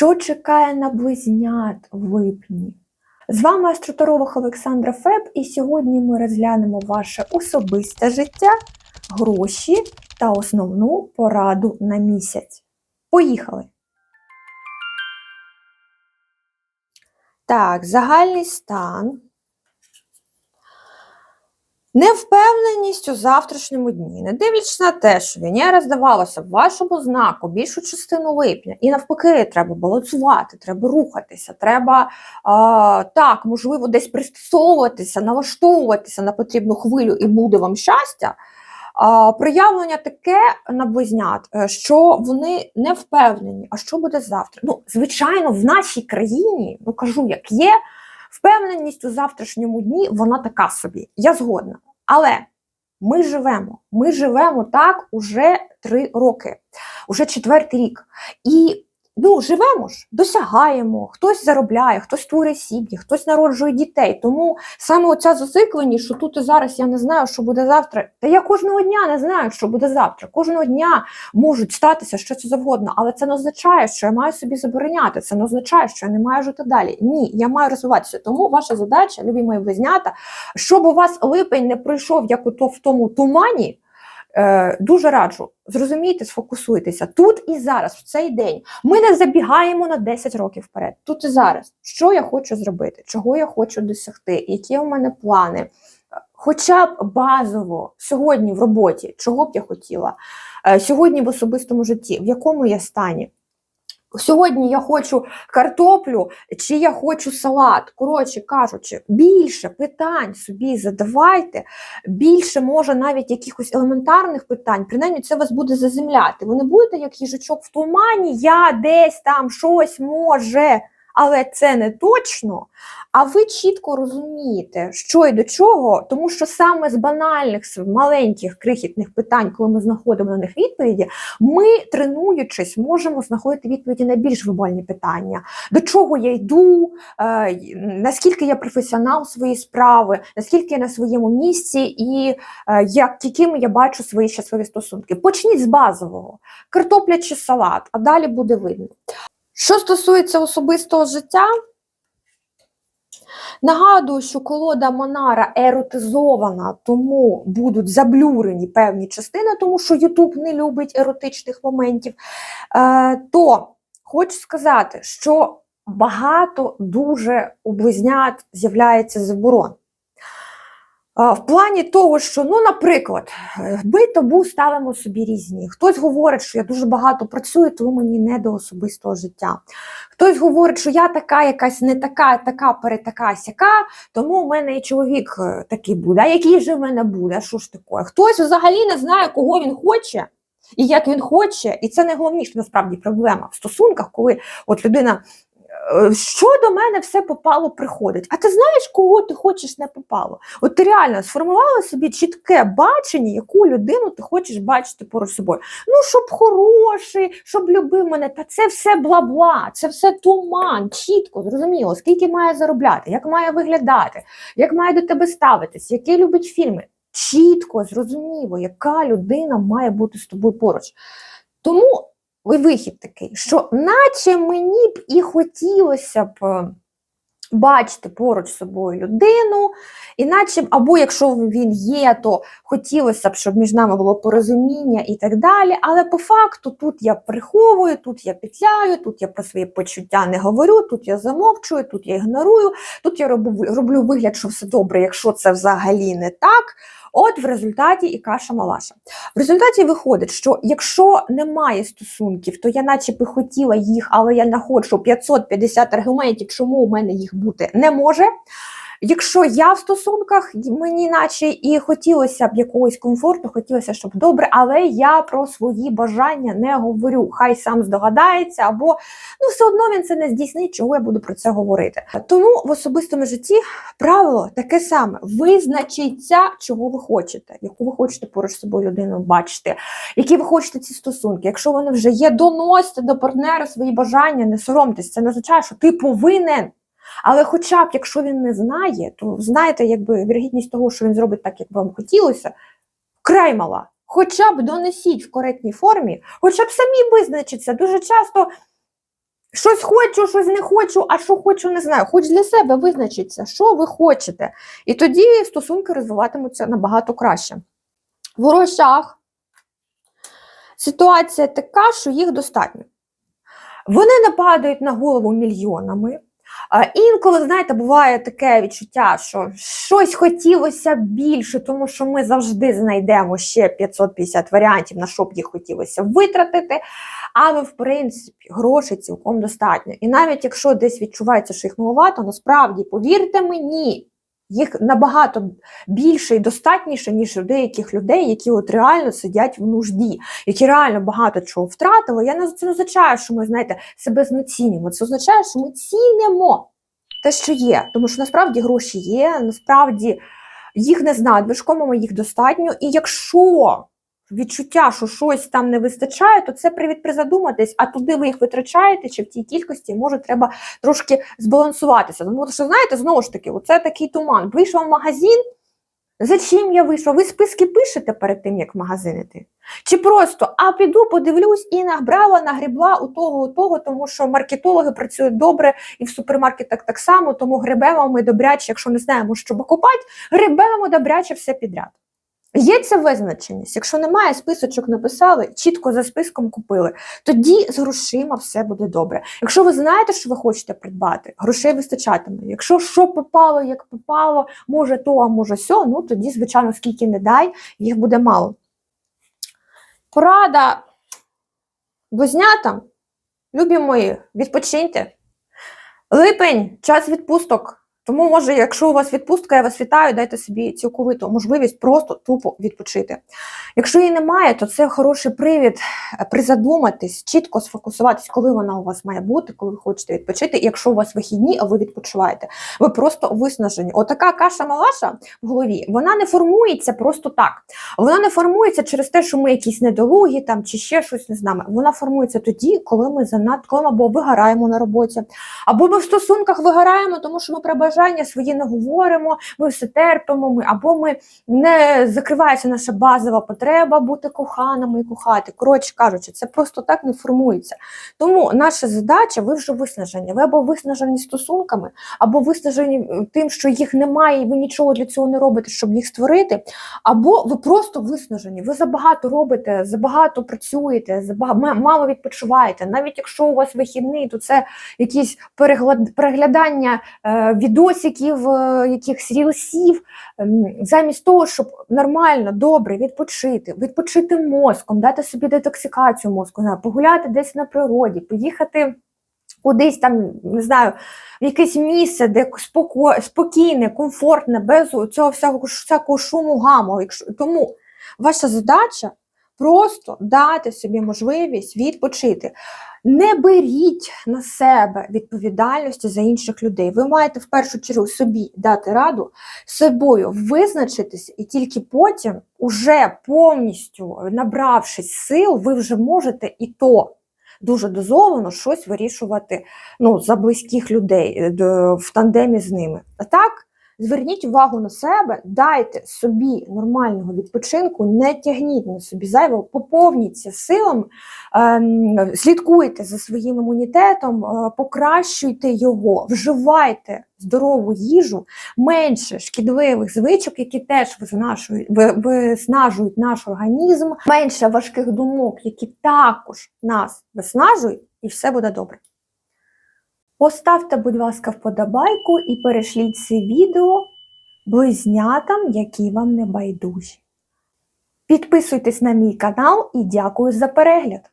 Що чекає на близнят в липні? З вами астротаролог Олександра Феб, і сьогодні ми розглянемо ваше особисте життя, гроші та основну пораду на місяць. Поїхали! Так, загальний стан. Невпевненість у завтрашньому дні, не дивлячись на те, що Венера здавалося в вашому знаку більшу частину липня, і навпаки, треба балансувати, треба рухатися, треба а, так, можливо, десь пристосовуватися, налаштовуватися на потрібну хвилю, і буде вам щастя. А, проявлення таке на близнят, е, що вони не впевнені, а що буде завтра. Ну, звичайно, в нашій країні, ну кажу, як є. Впевненість у завтрашньому дні вона така собі. Я згодна. Але ми живемо. Ми живемо так уже три роки, уже четвертий рік. І ну, живемо ж, досягаємо, хтось заробляє, хтось створює сім'ї, хтось народжує дітей. Тому саме оця зацикленість, що тут і зараз я не знаю, що буде завтра. Та я кожного дня не знаю, що буде завтра. Кожного дня можуть статися що це завгодно, але це не означає, що я маю собі забороняти. Це не означає, що я не маю жити далі. Ні, я маю розвиватися. Тому ваша задача, любі мої близнята, щоб у вас липень не пройшов як ото в тому тумані. Е, Дуже раджу, зрозумійте, сфокусуйтеся тут і зараз, в цей день. Ми не забігаємо на 10 років вперед. Тут і зараз. Що я хочу зробити, чого я хочу досягти, які у мене плани. Хоча б базово сьогодні в роботі, чого б я хотіла, Е, сьогодні в особистому житті, в якому я стані. Сьогодні я хочу картоплю, чи я хочу салат. Коротше кажучи, більше питань собі задавайте, більше може навіть якихось елементарних питань, принаймні це вас буде заземляти. Ви не будете як їжачок в тумані, я десь там щось може, але це не точно. А ви чітко розумієте, що і до чого, тому що саме з банальних маленьких крихітних питань, коли ми знаходимо на них відповіді, ми, тренуючись, можемо знаходити відповіді на більш глобальні питання. До чого я йду, е, наскільки я професіонал своєї справи, наскільки я на своєму місці, і е, як, якими я бачу свої щасливі стосунки. Почніть з базового: картопля чи салат, а далі буде видно. Що стосується особистого життя, Нагадую, що колода Монара еротизована, тому будуть заблюрені певні частини, тому що Ютуб не любить еротичних моментів. Е, то хочу сказати, що багато дуже у близнят з'являється заборон. В плані того, що, ну, наприклад, ми табу ставимо собі різні. Хтось говорить, що я дуже багато працюю, тому мені не до особистого життя. Хтось говорить, що я така, якась не така, така, перетака, сяка, тому в мене і чоловік е, такий буде. А який же в мене буде? А Що ж таке? Хтось взагалі не знає, кого він хоче. І як він хоче, і це найголовніше насправді проблема в стосунках, коли от людина що до мене все попало приходить. А ти знаєш, кого ти хочеш не попало? От ти реально сформувала собі чітке бачення, яку людину ти хочеш бачити поруч собою. Ну, щоб хороший, щоб любив мене, та це все бла-бла, це все туман, чітко, зрозуміло, скільки має заробляти, як має виглядати, як має до тебе ставитись, які любить фільми. Чітко, зрозуміло, яка людина має бути з тобою поруч. Тому вихід такий, що наче мені б і хотілося б е, бачити поруч з собою людину, іначе, або якщо він є, то хотілося б, щоб між нами було порозуміння і так далі. Але по факту тут я приховую, тут я петляю, тут я про свої почуття не говорю, тут я замовчую, тут я ігнорую, тут я роблю, роблю вигляд, що все добре, якщо це взагалі не так. От в результаті і каша малаша. В результаті виходить, що якщо немає стосунків, то я наче би хотіла їх, але я знаходжу 550 аргументів, чому у мене їх бути не може. Якщо я в стосунках, мені наче і хотілося б якогось комфорту, хотілося, щоб добре, але я про свої бажання не говорю. Хай сам здогадається, або ну все одно він це не здійснить, чого я буду про це говорити. Тому в особистому житті правило таке саме: визначіться, чого ви хочете, яку ви хочете поруч з собою людину бачити, які ви хочете ці стосунки. Якщо вони вже є, доносьте до партнера свої бажання, не соромтесь. Це не означає, що ти повинен. Але хоча б якщо він не знає, то знаєте, якби вірогідність того, що він зробить так, як вам хотілося, вкрай мала. Хоча б донесіть в коректній формі, хоча б самі визначиться. Дуже часто Щось хочу, щось не хочу, а що хочу, не знаю. Хоч для себе визначиться, що ви хочете. І тоді стосунки розвиватимуться набагато краще. В грошах ситуація така, що їх достатньо. Вони не падають на голову мільйонами. Інколи, знаєте, буває таке відчуття, що щось хотілося більше, тому що ми завжди знайдемо ще 550 варіантів, на що б їх хотілося витратити. Але, в принципі, грошей цілком достатньо. І навіть якщо десь відчувається, що їх маловато, насправді, повірте мені, їх набагато більше і достатніше, ніж у деяких людей, які от реально сидять в нужді, які реально багато чого втратили. Я не це не означає, що ми, знаєте, себе знецінюємо. Це означає, що ми цінимо те, що є. Тому що насправді гроші є, насправді їх не з їх достатньо. І якщо відчуття, що щось там не вистачає, то це привід призадуматись, а туди ви їх витрачаєте, чи в тій кількості, може, треба трошки збалансуватися. Тому що, знаєте, знову ж таки, оце такий туман. Вийшов в магазин. Зачем я вийшла? Ви списки пишете перед тим, як в магазин іти? Чи просто а піду, подивлюсь і набрала, нагрібла у того, у того, тому що маркетологи працюють добре і в супермаркетах так само, тому гребемо ми добряче, якщо не знаємо, що купати, гребемо добряче все підряд. Є ця визначеність. Якщо немає, списочок написали, чітко за списком купили, тоді з грошима все буде добре. Якщо ви знаєте, що ви хочете придбати, грошей вистачатиме. Якщо що попало, як попало, може то, а може сьо, ну тоді, звичайно, скільки не дай, їх буде мало. Порада близнятам, любі мої, відпочиньте. Липень, час відпусток. Тому, може, якщо у вас відпустка, я вас вітаю, дайте собі цілковиту можливість просто тупо відпочити. Якщо її немає, то це хороший привід е, призадуматись, чітко сфокусуватись, коли вона у вас має бути, коли ви хочете відпочити. І якщо у вас вихідні, а ви відпочиваєте, ви просто виснажені. Отака каша-малаша в голові, вона не формується просто так. Вона не формується через те, що ми якісь недолугі там чи ще щось не з нами. Вона формується тоді, коли ми занадто або вигораємо на роботі, або ми в стосунках вигораємо, тому що ми про бажання свої не говоримо, ми все терпимо, ми або ми не закривається наша базова потреба бути коханими і кохати. Коротше кажучи, це просто так не формується. Тому наша задача, ви вже виснажені. Ви або виснажені стосунками, або виснажені е, тим, що їх немає, і ви нічого для цього не робите, щоб їх створити. Або ви просто виснажені. Ви забагато робите, забагато працюєте, забага... мало відпочиваєте. Навіть якщо у вас вихідний, то це якісь переглядання е, відосиків, е, якихось рілсів, ем, замість того, щоб нормально, добре відпочити, відпочити мозком, дати собі детоксикацію мозку, погуляти десь на природі, поїхати. Кудись там, не знаю, в якесь місце, де споко... спокійне, комфортне, без цього всякого, всякого шуму гаму. Тому ваша задача просто дати собі можливість відпочити. Не беріть на себе відповідальності за інших людей. Ви маєте в першу чергу собі дати раду, собою визначитися, і тільки потім, уже повністю набравшись сил, ви вже можете і то дуже дозовано щось вирішувати ну, за близьких людей е, в тандемі з ними. А так, зверніть увагу на себе, дайте собі нормального відпочинку, не тягніть на собі зайвого, поповніться силами, ем, слідкуйте за своїм імунітетом, е, покращуйте його, вживайте здорову їжу, менше шкідливих звичок, які теж виснажують наш організм, менше важких думок, які також нас виснажують, і все буде добре. Поставте, будь ласка, вподобайку і перешліть це відео близнятам, які вам не байдужі. Підписуйтесь на мій канал і дякую за перегляд!